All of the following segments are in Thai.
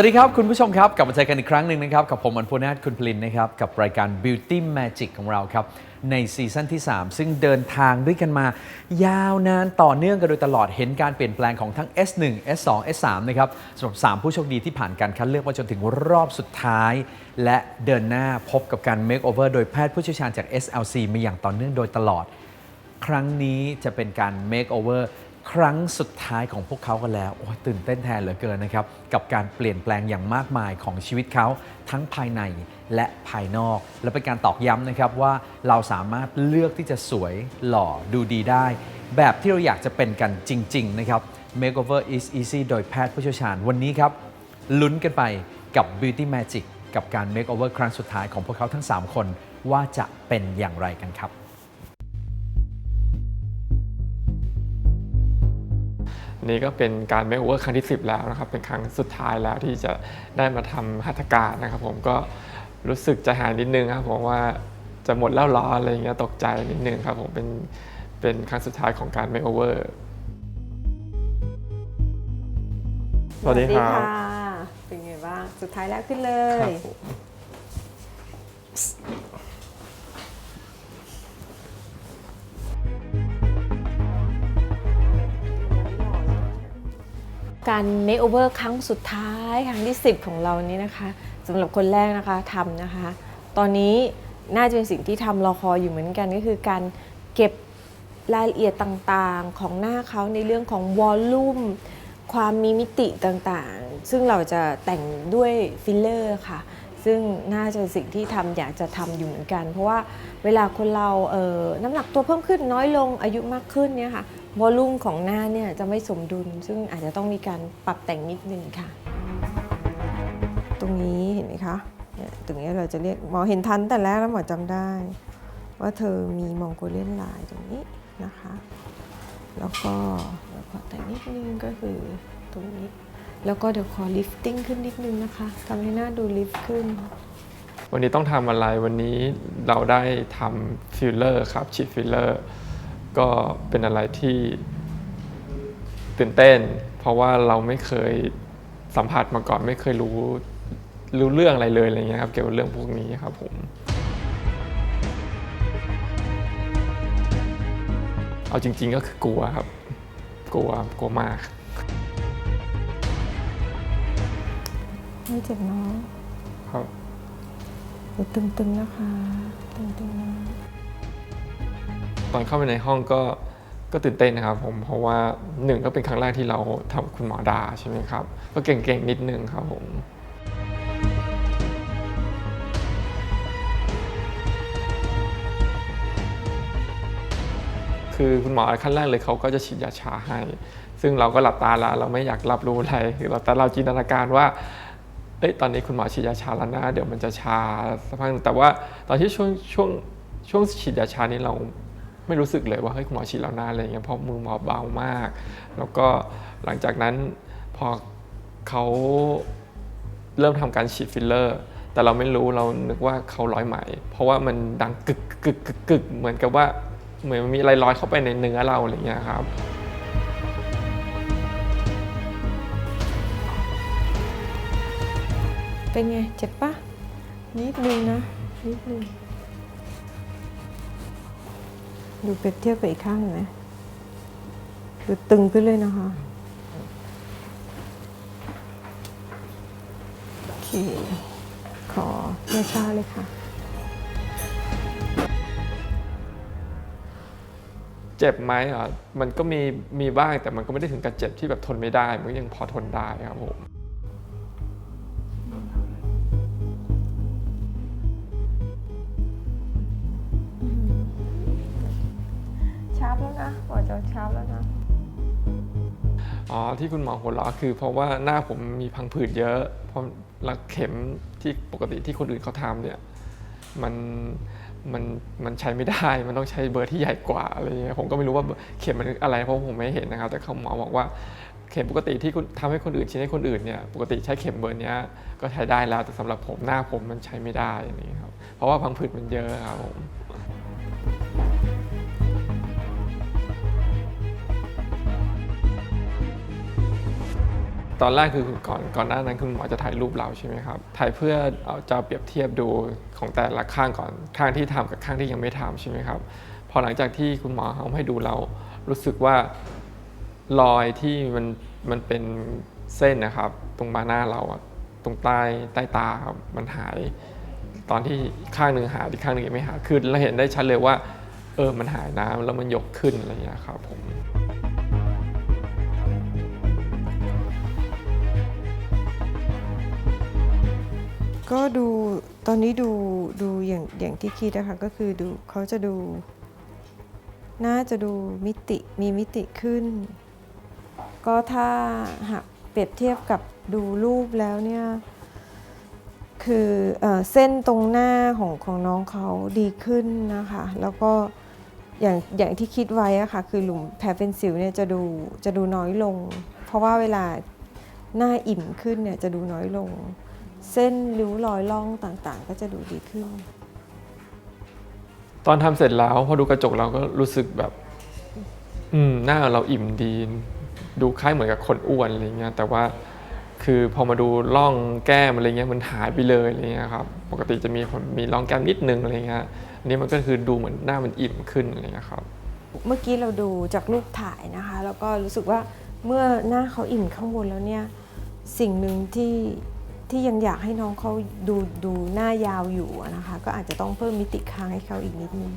สวัสดีครับ คุณผู้ชมครับ กลับมาเจอกันอีกครั้งหนึ่งนะครับ กับผมอันพูนาถคุณพลินนะครับ กับรายการ Beauty Magic ของเราครับ ในซีซั่นที่ 3 ซึ่งเดินทางด้วยกันมา ยาวนานต่อเนื่องกันโดยตลอดเห็นการเปลี่ยนแปลงของทั้ง S1 S2 S3 นะครับสำหรับ 3 ผู้โชคดีที่ผ่านการคัดเลือกมาจนถึงรอบสุดท้าย และเดินหน้าพบกับการ Makeover โดยแพทย์ผู้เชี่ยวชาญจาก SLC มาอย่างต่อเนื่องโดยตลอด ครั้งนี้จะเป็นการ make over ครั้งสุดท้ายของพวกเขากันแล้วโอ้ยตื่นเต้นแทนเหลือเกินนะครับ กับการเปลี่ยนแปลงอย่างมากมายของชีวิตเขาทั้งภายในและภายนอก และเป็นการตอกย้ำนะครับว่าเราสามารถเลือกที่จะสวยหล่อดูดีได้ แบบที่เราอยากจะเป็นกันจริง ๆ นะครับ makeover is easy โดยแพทย์ผู้เชี่ยวชาญวันนี้ครับลุ้นกันไปกับ Beauty Magic กับการ makeover ครั้งสุดท้ายของพวกเขาทั้ง 3 คนว่าจะเป็นอย่างไรกันครับ นี่ก็เป็นการ make over ครั้งที่ 10 แล้วนะครับ เป็นครั้งสุดท้ายแล้วที่จะได้มาทำหัตถการนะครับผมก็รู้สึกใจหายนิดนึงครับผมว่าจะหมดแล้วเหรออะไรเงี้ยตกใจนิดนึงครับผมเป็นเป็นครั้งสุดท้ายของการ make over สวัสดีครับะเป็นไงบ้าง สุดท้ายแล้วขึ้นเล ครัยบผมการ make over ครั้งสุดท้ายครั้งที่ 10 ของเรานี้นะคะสำหรับคนแรกนะคะทำนะคะ ตอนนี้น่าจะเป็นสิ่งที่ทำรอคอยอยู่เหมือนกันก็คือการเก็บรายละเอียดต่างๆ ของหน้าเขาในเรื่องของวอลลุ่มความมีมิติต่างๆ ซึ่งเราจะแต่งด้วยฟิลเลอร์ค่ะ ซึ่งน่าจะสิ่งที่ทำอยากจะทำอยู่เหมือนกัน เพราะว่าเวลาคนเราเอ่อน้ำหนักตัวเพิ่มขึ้นน้อยลงอายุมากขึ้นเนี่ยค่ะวอลลุ่มของหน้าเนี่ยจะไม่สมดุล ซึ่งอาจจะต้องมีการปรับแต่งนิดนึงค่ะ ตรงนี้เห็นไหมคะเนี่ยตรงนี้เราจะเรียกหมอเห็นทันแต่แรกแล้วหมอจำได้ ว่าเธอมีมองโกเลียนลายตรงนี้นะคะ แล้วก็เดี๋ยวขอแต่งนิดนึงก็คือตรงนี้ แล้วก็เดี๋ยวขอลิฟติ้งขึ้นนิดนึงนะคะทำให้หน้าดูลิฟต์ขึ้น วันนี้ต้องทำอะไรวันนี้เราได้ทำฟิลเลอร์ครับฉีดฟิลเลอร์ก็เป็นอะไรที่ตื่นเต้น เพราะว่าเราไม่เคยสัมผัสมาก่อนไม่เคยรู้รู้เรื่องอะไรเลยอะไรเงี้ยครับเกี่ยวกับเรื่องพวกนี้ครับผม เอาจริง ๆ ก็คือกลัวครับ กลัวกลัวมาก ไม่เจ็บเนาะครับเดี๋ยวตึงๆนะคะ ตึงๆนะตอนเข้าไปในห้องก็ก็ตื่นเต้นนะครับผมเพราะว่าหนึ่งก็เป็นครั้งแรกที่เราทำคุณหมอดาใช่ไหมครับ ก็เก่งๆนิดนึงครับผม คือคุณหมอขั้นแรกเลยเขาก็จะฉีดยาชาให้ ซึ่งเราก็หลับตาละเราไม่อยากรับรู้อะไรคือเราแต่เราจินตนาการว่า เอ้ยตอนนี้คุณหมอฉีดยาชาแล้วนะเดี๋ยวมันจะชาสักพักหนึ่งแต่ว่าตอนที่ช่วงช่วงช่วงฉีดยาชานี้เราไม่รู้สึกเลยว่าเฮ้ยคุณหมอฉีดแล้วนะอะไรเงี้ยเพราะมือหมอเบามาก แล้วก็หลังจากนั้นพอเขาเริ่มทำการฉีดฟิลเลอร์แต่เราไม่รู้เรานึกว่าเขาร้อยไหม เพราะว่ามันดังกึกกึกกึกกึกเหมือนกับว่าเหมือนมันมีอะไรลอยเข้าไปในเนื้อเราอะไรเงี้ยครับ เป็นไง เจ็บปะนิดนึงนะ นิดนึง ดูเปรียบเทียบกับอีกข้างนไหมดูตึงขึ้นเลยนะคะโอเค ขอเนื้อชาเลยค่ะ เจ็บไหมอะมันก็มีมีบ้างแต่มันก็ไม่ได้ถึงกับเจ็บที่แบบทนไม่ได้ มันก็ยังพอทนได้ครับผม แล้วนะหมอจะชาร์ปแล้วนะอ๋อที่คุณหมอหัวเราะคือ เพราะว่าหน้าผมมีพังผืดเยอะ เพราะรักเข็มที่ปกติที่คนอื่นเขาทำเนี่ยมันมันมันใช้ไม่ได้ มันต้องใช้เบอร์ที่ใหญ่กว่าอะไรเงี้ยผมก็ไม่รู้ว่าเข็มมันอะไรเพราะผมไม่เห็นนะครับ แต่เขาหมอบอกว่าเข็มปกติที่คุณทำให้คนอื่นชิ้นให้คนอื่นเนี่ยปกติใช้เข็มเบอร์เนี้ยก็ใช้ได้แล้วแต่สำหรับผมหน้าผมมันใช้ไม่ได้นี่ครับเพราะว่าพังผืดมันเยอะครับผม ตอนแรกคือก่อนก่อนหน้านั้นคุณหมอจะถ่ายรูปเราใช่ไหมครับถ่ายเพื่อเอาจะเปรียบเทียบดูของแต่ละข้างก่อนข้างที่ทำกับข้างที่ยังไม่ทำใช่ไหมครับพอหลังจากที่คุณหมอเอาให้ดูเรารู้สึกว่ารอยที่มันมันเป็นเส้นนะครับ ตรงใบหน้าเราอะตรงใต้ใต้ตาครับมันหายตอนที่ข้างหนึ่งหายอีกข้างหนึ่งยังไม่หายคือเราเห็นได้ชัดเลยว่า เออมันหายนะแล้วมันยกขึ้นอะไรอย่างเงี้ครับผม ก็ดูตอนนี้ดูดูอย่างอย่างที่คิดนะคะก็คือดูเขาจะดู น่าจะดูมิติมีมิติขึ้น ก็ถ้าหากเปรียบเทียบกับดูรูปแล้วเนี่ยคือเออเส้นตรงหน้าของของน้องเขาดีขึ้นนะคะ แล้วก็อย่างอย่างที่คิดไว้อะค่ะคือหลุมแผลเป็นสิวเนี่ยจะดูจะดูน้อยลง เพราะว่าเวลาหน้าอิ่มขึ้นเนี่ยจะดูน้อยลง เส้นริ้วรอยร่องต่างๆ ก็จะดูดีขึ้น ตอนทำเสร็จแล้วพอดูกระจกเราก็รู้สึกแบบ อืมหน้าเราอิ่มดี ดูคล้ายเหมือนกับคนอ้วนอะไรเงี้ยแต่ว่าคือพอมาดูร่องแก้มอะไรเงี้ยมันหายไปเลยอะไรเงี้ยครับปกติจะมีคนมีร่องแก้มนิดนึงอะไรเงี้ยอันนี้มันก็คือดูเหมือนหน้ามันอิ่มขึ้นอะไรเงี้ยครับ เมื่อกี้เราดูจากรูปถ่ายนะคะ แล้วก็รู้สึกว่าเมื่อหน้าเขาอิ่มข้างบนแล้วเนี่ย สิ่งหนึ่งที่ ที่ยังอยากให้น้องเขาดูดูหน้ายาวอยู่นะคะ ก็อาจจะต้องเพิ่มมิติคางให้เขาอีกนิดนึง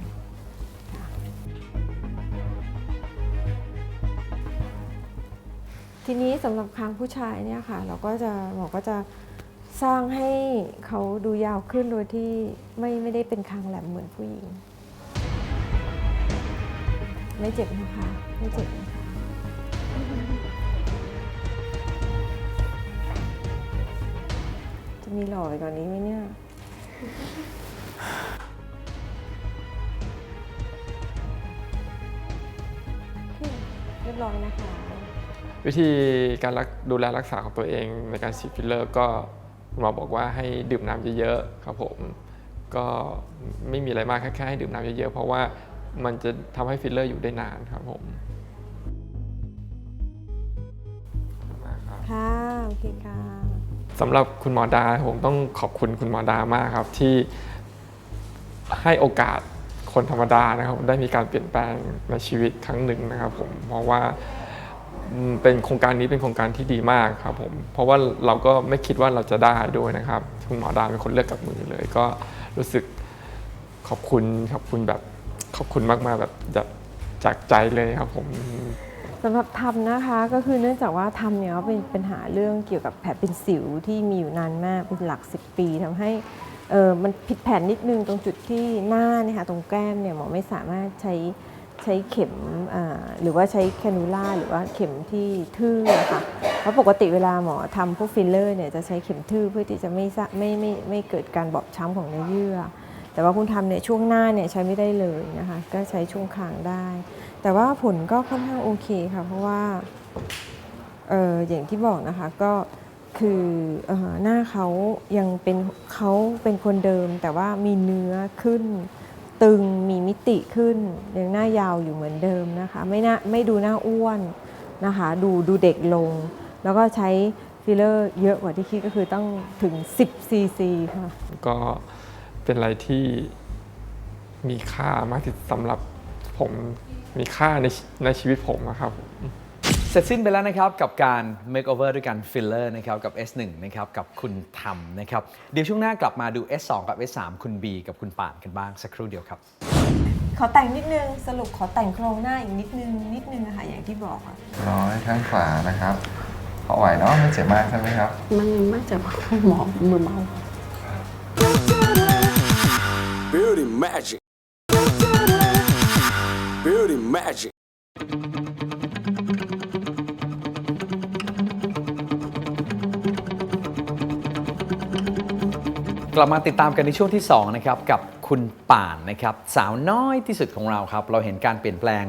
ทีนี้สำหรับคางผู้ชายเนี่ยค่ะ เราก็จะหมอก็จะสร้างให้เขาดูยาวขึ้นโดยที่ไม่ไม่ได้เป็นคางแหลมเหมือนผู้หญิง ไม่เจ็บนะคะ ไม่เจ็บ มีหล่อไปกว่านนี้ไหมเนี่ยโอเคเรียบร้อยนะคะ วิธีการรักดูแลรักษาของตัวเองในการฉีดฟิลเลอร์ก็คุณหมอบอกว่าให้ดื่มน้ำเยอะๆครับผม ก็ไม่มีอะไรมากแค่แค่ให้ดื่มน้ำเยอะๆเพราะว่ามันจะทำให้ฟิลเลอร์อยู่ได้นานครับผมขอบคุณมากครับ ค่ะ โอเคค่ะ สำหรับคุณหมอดาผมต้องขอบคุณคุณหมอดามากครับที่ให้โอกาสคนธรรมดานะครับได้มีการเปลี่ยนแปลงในชีวิตครั้งหนึ่งนะครับ ผมเพราะว่าเป็นโครงการนี้เป็นโครงการที่ดีมากครับผมเพราะว่าเราก็ไม่คิดว่าเราจะได้ด้วยนะครับคุณหมอดาเป็นคนเลือกกับมือเลย ก็รู้สึกขอบคุณขอบคุณแบบขอบคุณมากๆแบบจากใจเลยครับผม สำหรับทำนะคะก็คือเนื่องจากว่าทำเนี่ยเขาเป็นปัญหาเรื่องเกี่ยวกับแผลเป็นสิวที่มีอยู่นานมากเป็นหลัก 10 ปีทำให้เออมันผิดแผนนิดนึงตรงจุดที่หน้าเนี่ยค่ะตรงแก้มเนี่ยหมอไม่สามารถใช้ใช้เข็มหรือว่าใช้แคนูล่าหรือว่าเข็มที่ทื่ออะค่ะเพราะปกติเวลาหมอทำพวกฟิลเลอร์เนี่ยจะใช้เข็มทื่อเพื่อที่จะไม่ไม่ไม่ไม่เกิดการบอบช้ำของเนื้อเยื่อ แต่ว่าคุณทำเนี่ยช่วงหน้าเนี่ยใช้ไม่ได้เลยนะคะ ก็ใช้ช่วงคางได้ แต่ว่าผลก็ค่อนข้างโอเคค่ะ เพราะว่าเอออย่างที่บอกนะคะก็คืออหน้าเขายังเป็นเขาเป็นคนเดิม แต่ว่ามีเนื้อขึ้น ตึงมีมิติขึ้น ยังหน้ายาวอยู่เหมือนเดิมนะคะ ไม่น่าไม่ดูหน้าอ้วนนะคะ ดูดูเด็กลง แล้วก็ใช้ฟิลเลอร์เยอะกว่าที่คิดก็คือต้องถึง 10ซีซีค่ะก็ เป็นอะไรที่มีค่ามากที่สุดสำหรับผมมีค่าในในชีวิตผมนะครับ เสร็จสิ้นไปแล้วนะครับกับการ makeover ด้วยการ filler นะครับกับ S1 นะครับกับคุณทำนะครับ เดี๋ยวช่วงหน้ากลับมาดู S2 กับ S3 คุณ B กับคุณป่านกันบ้างสักครู่เดียวครับ ขอแต่งนิดนึง สรุปขอแต่งโครงหน้าอีกนิดนึง นิดนึงนะคะอย่างที่บอกอะร้อยข้างขวานะครับพอไหวเนาะไม่เจ็บมากใช่ไหมครับ มันไม่จะหมอมือเมา Beauty magic. Beauty magic. กลับมาติดตามกันในช่วงที่ 2 นะครับ กับคุณป่านนะครับ สาวน้อยที่สุดของเราครับ เราเห็นการเปลี่ยนแปลง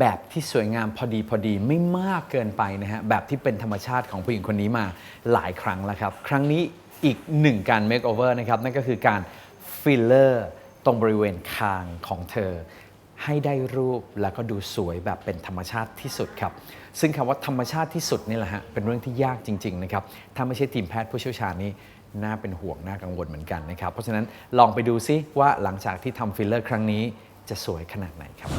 แบบที่สวยงามพอดีพอดีไม่มากเกินไปนะฮะ แบบที่เป็นธรรมชาติของผู้หญิงคนนี้มาหลายครั้งแล้วครับ ครั้งนี้อีกหนึ่งการ make over นะครับ นั่นก็คือการฟิลเลอร์ ตรงบริเวณคางของเธอ ให้ได้รูปแล้วก็ดูสวยแบบเป็นธรรมชาติที่สุดครับ ซึ่งคำว่าธรรมชาติที่สุดนี่แหละฮะเป็นเรื่องที่ยากจริงๆนะครับถ้าไม่ใช่ทีมแพทย์ผู้เชี่ยวชาญนี่น่าเป็นห่วงน่ากังวลเหมือนกันนะครับ เพราะฉะนั้นลองไปดูซิว่าหลังจากที่ทำฟิลเลอร์ครั้งนี้จะสวยขนาดไหนครับ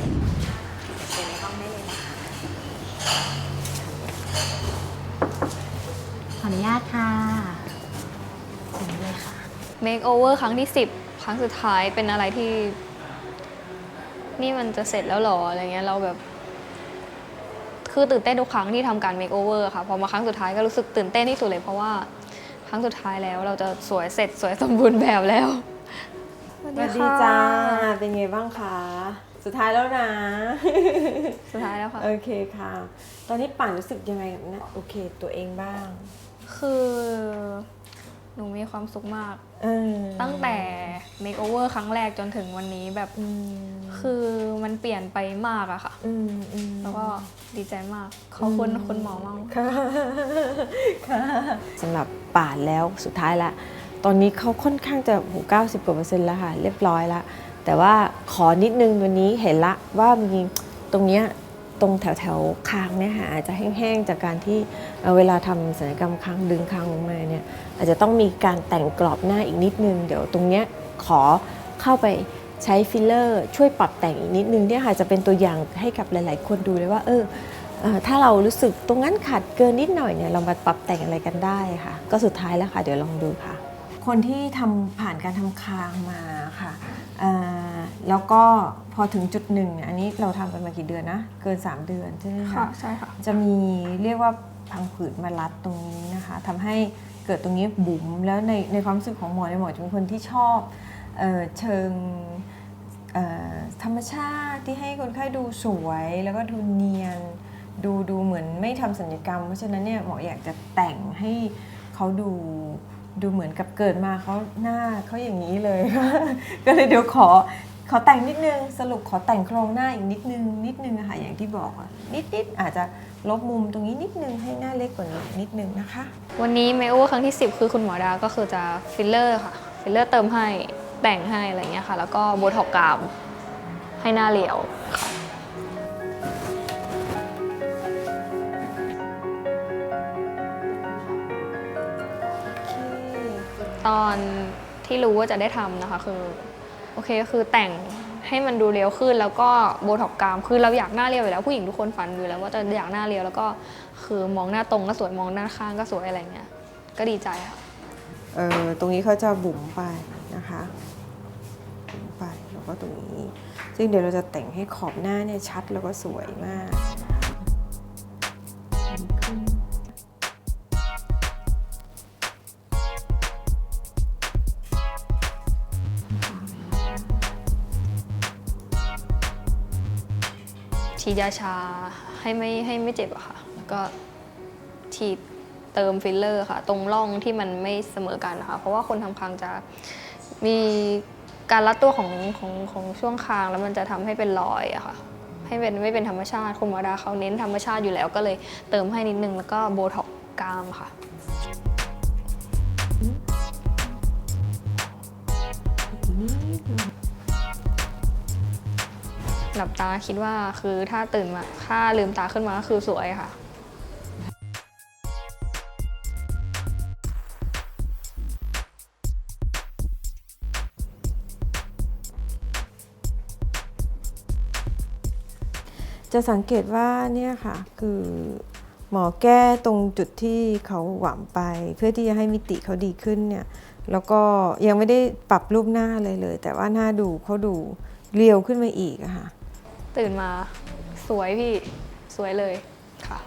ขออนุญาตค่ะถึงเลยค่ะ เมคโอเวอร์ครั้งที่ 10ค รั้งสุดท้ายเป็นอะไรที่ นี่มันจะเสร็จแล้วเหรออะไรเงี้ยเราแบบ คือตื่นเต้นทุกครั้งที่ทำการเมคโอเวอร์ค่ะพอมาครั้งสุดท้ายก็รู้สึกตื่นเต้นที่สุดเลย เพราะว่าครั้งสุดท้ายแล้วเราจะสวยเสร็จสวยสมบูรณ์แบบแล้วสวัสดีจ้าเป็นไงบ้างคะสุดท้ายแล้วนะ สุดท้ายแล้วค่ะ โอเคค่ะ ตอนนี้ป่านรู้สึกยังไงกับนะโอเคตัวเองบ้าง คือ หนูมีความสุขมาก เออตั้งแต่เมคโอเวอร์ครั้งแรกจนถึงวันนี้แบบอืมคือมันเปลี่ยนไปมากอะค่ะ อืมอืม แล้วก็ดีใจมาก ขอบคุณคุณหมอมาก ค่ะค่ะสำหรับป่านแล้วสุดท้ายละ ตอนนี้เขาค่อนข้างจะโหเก้าสิบกว่าเปอร์เซ็นต์แล้วค่ะ เรียบร้อยแล้วแต่ว่าขอนิดนึงวันนี้เห็นละว่ามีตรงเนี้ย ตรงแถวแถวคางเนี่ยค่ะอาจจะแห้งๆ จากการที่เเวลาทำศัลยกรรมคางดึงคางลงมาเนี่ยอาจจะต้องมีการแต่งกรอบหน้าอีกนิดนึง เดี๋ยวตรงเนี้ยขอเข้าไปใช้ฟิลเลอร์ ช่วยปรับแต่งอีกนิดนึงเนี่ยค่ะจะเป็นตัวอย่างให้กับหลายๆ คนดูเลยว่าเออถ้าเรารู้สึกตรงนั้นขาดเกินนิดหน่อยเนี่ยเรามาปรับแต่งอะไรกันได้ค่ะ ก็สุดท้ายแล้วค่ะ เดี๋ยวลองดูค่ะ คนที่ทำผ่านการทำคางมาค่ะอ่อ แล้วก็พอถึงจุดหนึ่งเนี่ยอันนี้เราทำกันมากี่เดือนนะ เกิน 3 เดือนใช่ไหมค่ะคะใช่ค่ะ จะมีเรียกว่าพังผืดมารัดตรงนี้นะคะทำให้เกิดตรงนี้บุ๋มแล้วในในความรู้สึกของหมอในยหมอจะเป็นคนที่ชอบเออเชิงเอ่อธรรมชาติที่ให้คนไข้ดูสวยแล้วก็ดูเนียน ดูดูเหมือนไม่ทำสัญญกรรม เพราะฉะนั้นเนี่ยหมออยากจะแต่งให้เขาดูดูเหมือนกับเกิดมาเขาหน้าเขาอย่างนี้เลย ก็เลยเดี๋ยวขอ ขอแต่งนิดนึงสรุปขอแต่งโครงหน้าอีกนิดนึงนิดนึงอะค่ะอย่างที่บอกอะนิดนิดๆอาจจะลบมุมตรงนี้นิดนึงให้หน้าเล็กกว่านี้นิดนึงนะคะ วันนี้เมคโอเวอร์ครั้งที่ 10 คือคุณหมอดาก็คือจะฟิลเลอร์ค่ะ ฟิลเลอร์เติมให้แต่งให้อะไรเงี้ยค่ะ แล้วก็โบท็อกกรามให้หน้าเหลียวค่ะตอนที่รู้ว่าจะได้ทำนะคะ คือ โอเคคือแต่งให้มันดูเรียวขึ้นแล้วก็โบท็อกกรามคือเราอยากหน้าเรียวอยู่แล้วผู้หญิงทุกคนฝันอยู่แล้วว่าจะอยากหน้าเรียวแล้วก็คือมองหน้าตรงก็สวยมองหน้าข้างก็สวยอะไรเงี้ยก็ดีใจค่ะเออตรงนี้เขาจะบุ๋มไปนะคะบุ๋มไปแล้วก็ตรงนี้ ซึ่งเดี๋ยวเราจะแต่งให้ขอบหน้าเนี่ยชัดแล้วก็สวยมาก ฉีดยาชาให้ไม่ให้ไม่เจ็บอะค่ะ แล้วก็ฉีดเติมฟิลเลอร์ค่ะ ตรงร่องที่มันไม่เสมอกันนะคะเพราะว่าคนทำคางจะมีการรัดตัวของของของช่วงคางแล้วมันจะทำให้เป็นรอยอะค่ะ ให้เป็นไม่เป็นธรรมชาติคุณหมอดาเขาเน้นธรรมชาติอยู่แล้วก็เลยเติมให้นิดนึงแล้วก็โบท็อกกรามค่ะ หลับตาคิดว่าคือถ้าตื่นมาถ้าลืมตาขึ้นมาก็คือสวยค่ะ จะสังเกตว่าเนี่ยค่ะคือหมอแก้ตรงจุดที่เขาหวังไป เพื่อที่จะให้มิติเขาดีขึ้นเนี่ยแล้วก็ยังไม่ได้ปรับรูปหน้าเลยเลย แต่ว่าหน้าดูเขาดูเรียวขึ้นมาอีกอะค่ะ ตื่นมาสวยพี่สวยเลยค่ะ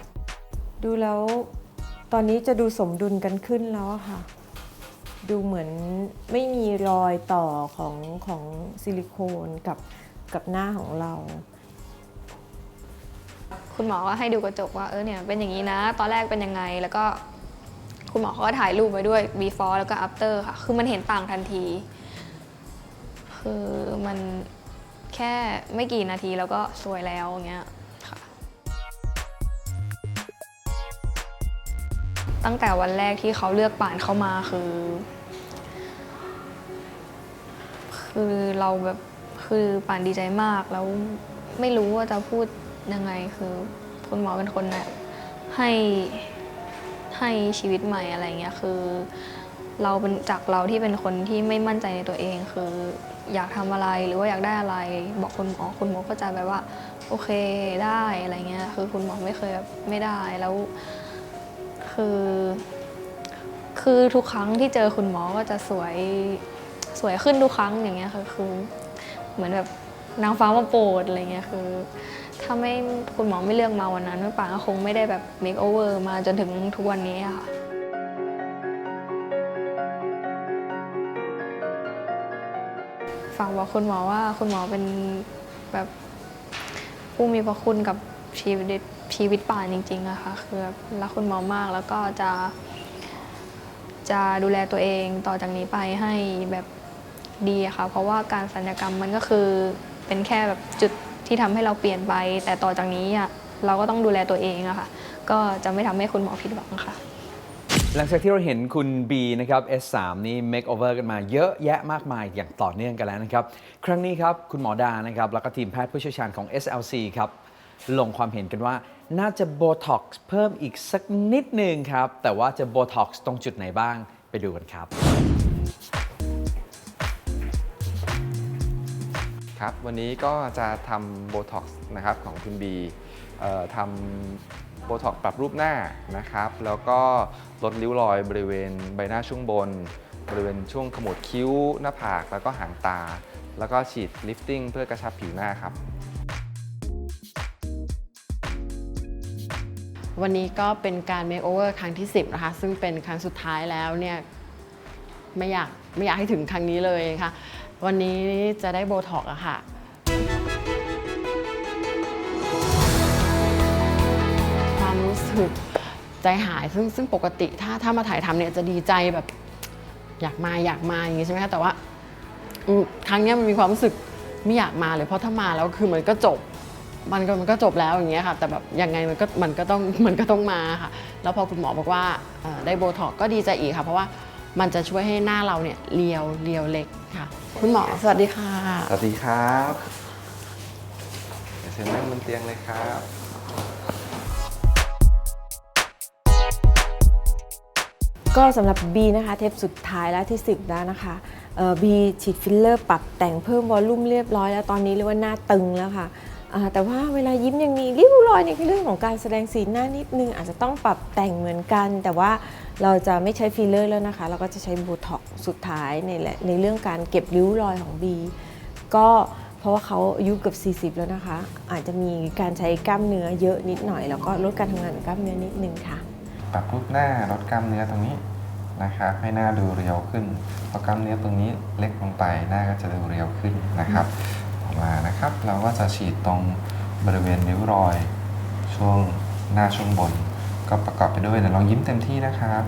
ดูแล้วตอนนี้จะดูสมดุลกันขึ้นแล้วอะค่ะ ดูเหมือนไม่มีรอยต่อของของซิลิโคนกับกับหน้าของเรา คุณหมอก็ให้ดูกระจกว่าเออเนี่ยเป็นอย่างนี้นะ ตอนแรกเป็นยังไงแล้วก็คุณหมอเขาก็ถ่ายรูปไว้ด้วย before แล้วก็ after ค่ะ คือมันเห็นต่างทันที คือมันแค่ไม่กี่นาทีแล้วก็สวยแล้วอย่างเงี้ยค่ะตั้งแต่วันแรกที่เขาเลือกป่านเข้ามาคือ คือเราแบบคือป่านดีใจมากแล้วไม่รู้ว่าจะพูดยังไงคือคุณหมอเป็นคนแบบให้ให้ชีวิตใหม่อะไรเงี้ยคือ เราเป็นจากเราที่เป็นคนที่ไม่มั่นใจในตัวเองคือ อยากทำอะไรหรือว่าอยากได้อะไร บอกคุณหมอคุณหมอก็จะแบบว่า โอเคได้อะไรเงี้ยคือคุณหมอไม่เคยแบบไม่ได้แล้ว คือ คือทุกครั้งที่เจอคุณหมอก็จะสวยสวยขึ้นทุกครั้งอย่างเงี้ยค่ะคือเหมือนแบบนางฟ้ามาโปรดอะไรเงี้ยคือ ถ้าไม่คุณหมอไม่เลือกมาวันนั้นป่านก็คงไม่ได้แบบ make over มาจนถึงทุกวันนี้อะค่ะ ฝากบอกคุณหมอว่าคุณหมอเป็นแบบผู้มีพระคุณกับชีวิตชีวิตป่านจริงๆอะค่ะคือรักคุณหมอมากแล้วก็จะ จะดูแลตัวเองต่อจากนี้ไปให้แบบดีอะค่ะ เพราะว่าการสัญญกรรมมันก็คือเป็นแค่แบบจุดที่ทำให้เราเปลี่ยนไป แต่ต่อจากนี้อะเราก็ต้องดูแลตัวเองอะค่ะ ก็จะไม่ทำให้คุณหมอผิดหวังค่ะ หลังจากที่เราเห็นคุณ B นะครับ S3 นี่ make over กันมาเยอะแยะมากมายอย่างต่อเนื่องกันแล้วนะครับ ครั้งนี้ครับ คุณหมอดานะครับ แล้วก็ทีมแพทย์ผู้เชี่ยวชาญของ SLC ครับ ลงความเห็นกันว่าน่าจะโบท็อกซ์เพิ่มอีกสักนิดหนึ่งครับ แต่ว่าจะโบท็อกซ์ตรงจุดไหนบ้างไปดูกันครับ ครับ วันนี้ก็จะทำโบท็อกซ์นะครับของคุณบีทำ โบท็อกซ์ปรับรูปหน้านะครับ แล้วก็ลดริ้วรอยบริเวณใบหน้าช่วงบน บริเวณช่วงขมวดคิ้ว หน้าผากแล้วก็หางตา แล้วก็ฉีดลิฟติ้งเพื่อกระชับผิวหน้าครับ วันนี้ก็เป็นการ make over ครั้งที่ 10 นะคะ ซึ่งเป็นครั้งสุดท้ายแล้วเนี่ยไม่อยากไม่อยากให้ถึงครั้งนี้เลยค่ะ วันนี้จะได้โบท็อกอะค่ะ สึกใจหายซึ่งซึ่งปกติถ้าถ้ามาถ่ายทำเนี่ยจะดีใจแบบ อยากมาอยากมาอย่างงี้ใช่ไหมคะแต่ว่าอืมครั้งเนี้ยมันมีความรู้สึกไม่อยากมาเลยเพราะถ้ามาแล้วคือมันก็จบ มันก็มันก็จบแล้วอย่างเงี้ยค่ะ แต่แบบยังไงมันก็มันก็ต้องมันก็ต้องมาค่ะ แล้วพอคุณหมอบอกว่าเอ่อได้โบท็อกก็ดีใจอีกค่ะ เพราะว่ามันจะช่วยให้หน้าเราเนี่ยเรียวเรียวเล็กค่ะ คุณหมอสวัสดีค่ะ สวัสดีครับเดี๋ยวเชิญนั่งบนเตียงเลยครับ ก็สำหรับ B นะคะเทปสุดท้ายแล้วที่ 10 แล้วนะคะเอ่อ B ฉีดฟิลเลอร์ปรับแต่งเพิ่มวอลลุ่มเรียบร้อยแล้วตอนนี้เรียกว่าหน้าตึงแล้วค่ะแต่ว่าเวลายิ้มยังมีริ้วรอยในเรื่องของการแสดงสีหน้านิดนึง อาจจะต้องปรับแต่งเหมือนกัน แต่ว่าเราจะไม่ใช้ฟิลเลอร์แล้วนะคะ เราก็จะใช้โบท็อกสุดท้ายในแหละในเรื่องการเก็บริ้วรอยของ B ก็เพราะว่าเขาอายุเกือบ40 แล้วนะคะ อาจจะมีการใช้กล้ามเนื้อเยอะนิดหน่อย แล้วก็ลดการทำงานของกล้ามเนื้อนิดนึงค่ะ ปรับรูปหน้าลดกล้ามเนื้อตรงนี้นะครับให้หน้าดูเรียวขึ้นพอกล้ามเนื้อตรงนี้เล็กลงไปหน้าก็จะดูเรียวขึ้นนะครับออกมานะครับเราก็จะฉีดตรงบริเวณริ้วรอย ช่วงหน้าช่วงบน ก็ประกอบไปด้วยเดี๋ยวลองยิ้มเต็มที่นะครับ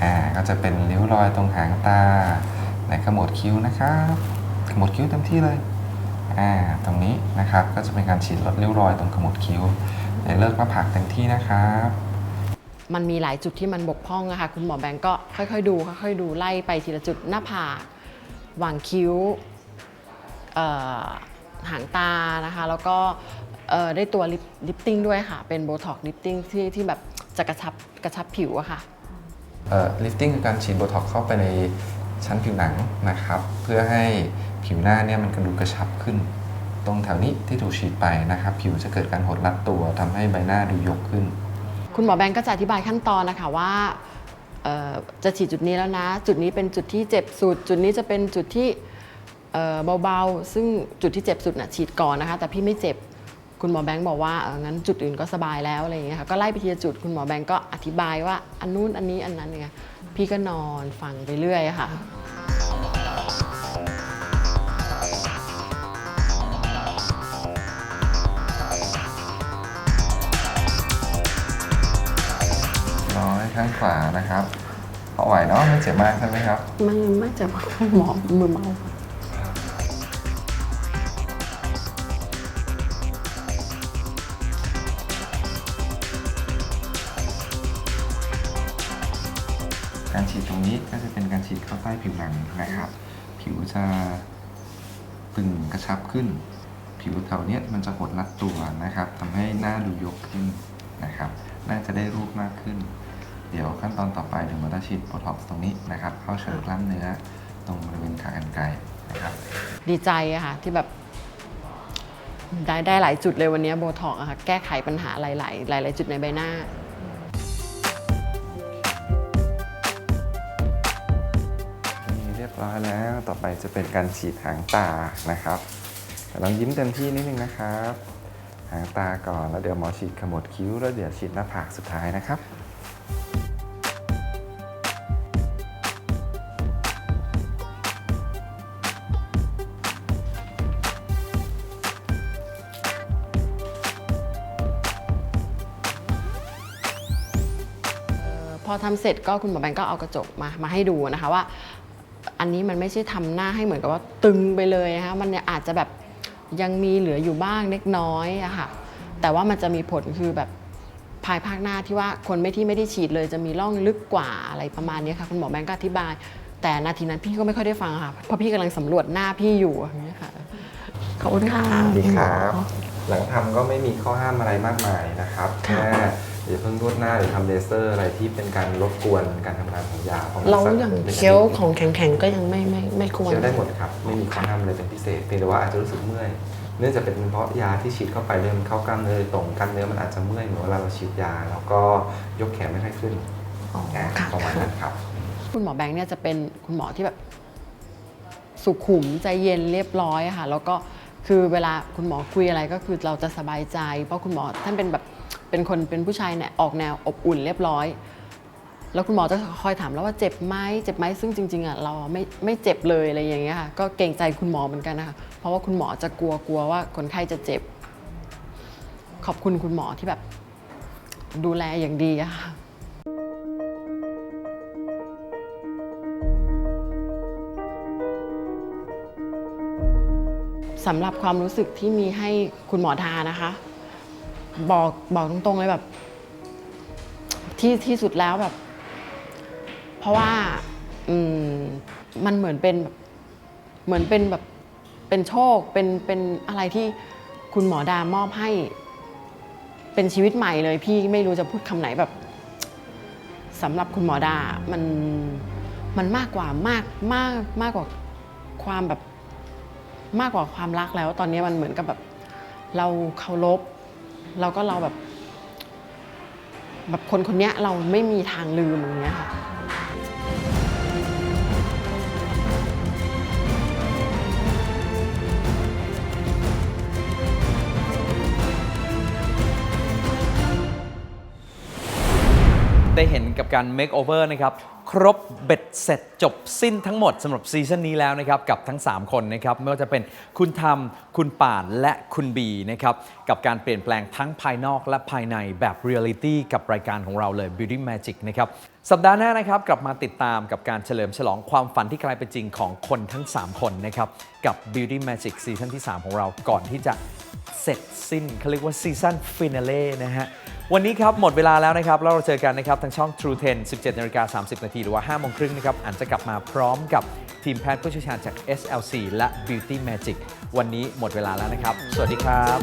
อ่าก็จะเป็นริ้วรอยตรงหางตาในขมวดคิ้วนะครับขมวดคิ้วเต็มที่เลยอ่าตรงนี้นะครับก็จะเป็นการฉีดลดริ้วรอยตรงขมวดคิ้วในเลิกหน้าผากเต็มที่นะครับ มันมีหลายจุดที่มันบกพร่องอะคะคุณหมอแบงก์ก็ค่อยๆดูค่อยๆดูไล่ไปทีละจุดหน้าผากหว่างคิ้วหางตานะคะ แล้วก็ได้ตัวลิปลิปติ้งด้วยค่ะ เป็นโบท็อกลิปติ้งที่ที่แบบจะกระชับกระชับผิวอะค่ะลิฟติ้งคือการฉีดโบท็อกซ์เข้าไปในชั้นผิวหนังนะครับ เพื่อให้ผิวหน้าเนี่ยมันกระดูกกระชับขึ้น ตรงแถวนี้ที่ถูกฉีดไปนะครับ ผิวจะเกิดการหดรัดตัวทำให้ใบหน้าดูยกขึ้น คุณหมอแบงก์ก็จะอธิบายขั้นตอนนะคะว่าจะฉีดจุดนี้แล้วนะ จุดนี้เป็นจุดที่เจ็บสุด จุดนี้จะเป็นจุดที่เอ่อเบาๆ ซึ่งจุดที่เจ็บสุดน่ะฉีดก่อนนะคะ แต่พี่ไม่เจ็บคุณหมอแบงก์บอกว่าเอองั้นจุดอื่นก็สบายแล้วอะไรอย่างเงี้ยค่ะก็ไล่ไปทีละจุดคุณหมอแบงก์ก็อธิบายว่าอันนู้นอันนี้อันนั้นเนี่ยพี่ก็นอนฟังไปเรื่อยค่ะ ข้างขวานะครับพอไหวเนาะไม่เจ็บมากใช่ไหมครับ ไม่ไม่เจ็บหมอมือเมาการฉีดตรงนี้ก็จะเป็นการฉีดเข้าใต้ผิวหนังนะครับ ผิวจะตึงกระชับขึ้น ผิวแถวเนี้ยมันจะหดรัดตัวนะครับทำให้หน้าดูยกขึ้นนะครับหน่าจะได้รูปมากขึ้น เดี๋ยวขั้นตอนต่อไปเดี๋ยวมาจะฉีดโบท็อกซ์ตรงนี้นะครับ เข้าเสริมกล้ามเนื้อตรงบริเวณขากรรไกรนะครับ ดีใจอะค่ะที่แบบได้ได้หลายจุดเลยวันนี้โบท็อกอะค่ะแก้ไขปัญหาหลาย ๆ หลาย ๆ จุดในใบหน้านี่เรียบร้อยแล้วต่อไปจะเป็นการฉีดหางตานะครับแต่ลองยิ้มเต็มที่นิดนึงนะครับ หางตาก่อนแล้วเดี๋ยวหมอฉีดขมวดคิ้ว แล้วเดี๋ยวฉีดหน้าผากสุดท้ายนะครับ พอทำเสร็จก็คุณหมอแบงก์ก็เอากระจกมามาให้ดูนะคะว่า อันนี้มันไม่ใช่ทำหน้าให้เหมือนกับว่าตึงไปเลยนะคะมันเนี่ยอาจจะแบบยังมีเหลืออยู่บ้างเล็กน้อยอะค่ะแต่ว่ามันจะมีผลคือแบบภายภาคหน้าที่ว่าคนไม่ที่ไม่ได้ฉีดเลยจะมีร่องลึกกว่าอะไรประมาณนี้ค่ะคุณหมอแบงก์ก็อธิบาย แต่นาทีนั้นพี่ก็ไม่ค่อยได้ฟังค่ะเพราะพี่กำลังสำรวจหน้าพี่อยู่อย่างนี้ยค่ะขอบคุณค่ะดีครับ หลังทำก็ไม่มีข้อห้ามอะไรมากมายนะครับแค่ อย่าเพิ่งนวดหน้าหรือทำเลเซอร์อะไรที่เป็นการรบกวนการทำงานของยาพะมันเราสั้นอย่างป็นเคี้ยวของแข็งๆก็ยังไม่ไม่ไม่ควรเคี้ยวได้หมดครับ ไม่มีข้อห้ามอะไรเป็นพิเศษเพียงแต่ว่าอาจจะรู้สึกเมื่อยเนื่องจากเป็นเพราะยาที่ฉีดเข้าไปเนี่ยมันเข้ากล้ามเนื้อโดยตรงกล้ามเนื้อมันอาจจะเมื่อยเหมือนเวลาเราฉีดยา แล้วก็ยกแขนไม่ค่อยขึ้นอ๋ออ่าค่ะประมาณนั้นครับ คุณหมอแบงค์เนี่ยจะเป็นคุณหมอที่แบบสุขุมใจเย็นเรียบร้อยอะค่ะ แล้วก็คือเวลาคุณหมอคุยอะไรก็คือเราจะสบายใจ เพราะคุณหมอท่านเป็นแบบ เป็นคนเป็นผู้ชายเนี่ยออกแนวอบอุ่นเรียบร้อย แล้วคุณหมอจะคอยถามแล้วว่าเจ็บไหมเจ็บไหมซึ่งจริงๆอะเราไม่ไม่เจ็บเลยอะไรอย่างเงี้ยค่ะก็เกรงใจคุณหมอเหมือนกันนะคะเพราะว่าคุณหมอจะกลัวกลัวว่าคนไข้จะเจ็บ ขอบคุณคุณหมอที่แบบดูแลอย่างดีอะค่ะสำหรับความรู้สึกที่มีให้คุณหมอทานะคะ บอกบอกตรงๆเลยแบบ ที่ที่สุดแล้วแบบ เพราะว่าอืมมันเหมือนเป็นแบบเหมือนเป็นแบบเป็นโชคเป็นเป็นอะไรที่คุณหมอดามอบให้ เป็นชีวิตใหม่เลย พี่ไม่รู้จะพูดคำไหนแบบสำหรับคุณหมอดา มันมันมากกว่ามากมากมากกว่าความแบบมากกว่าความรักแล้ว ตอนนี้มันเหมือนกับแบบ เราเคารพ เราก็เราแบบแบบคนคนนี้เราไม่มีทางลืมอย่างเงี้ยค่ะ ได้เห็นกับการ make over นะครับ ครบเบ็ดเสร็จจบสิ้นทั้งหมดสำหรับซีซั่นนี้แล้วนะครับ กับทั้ง 3 คนนะครับ ไม่ว่าจะเป็นคุณธรรมคุณป่านและคุณบีนะครับ กับการเปลี่ยนแปลงทั้งภายนอกและภายในแบบเรียลิตี้กับรายการของเราเลย Beauty Magic นะครับสัปดาห์หน้านะครับ กลับมาติดตามกับการเฉลิมฉลองความฝันที่กลายเป็นจริงของคนทั้ง 3 คนนะครับ กับ Beauty Magic ซีซั่นที่ 3 ของเราก่อนที่จะเสร็จสิ้นเขาเรียกว่าซีซั่นฟินาเล่นะฮะ วันนี้ครับหมดเวลาแล้วนะครับแล้วเราเจอกันนะครับทางช่อง True 10 17นาฬิกา30 นาทีหรือว่า5โมงครึ่งนะครับอันจะกลับมาพร้อมกับทีมแพทย์ผู้เชี่ยวชาญจาก SLC และ Beauty Magic วันนี้หมดเวลาแล้วนะครับ สวัสดีครับ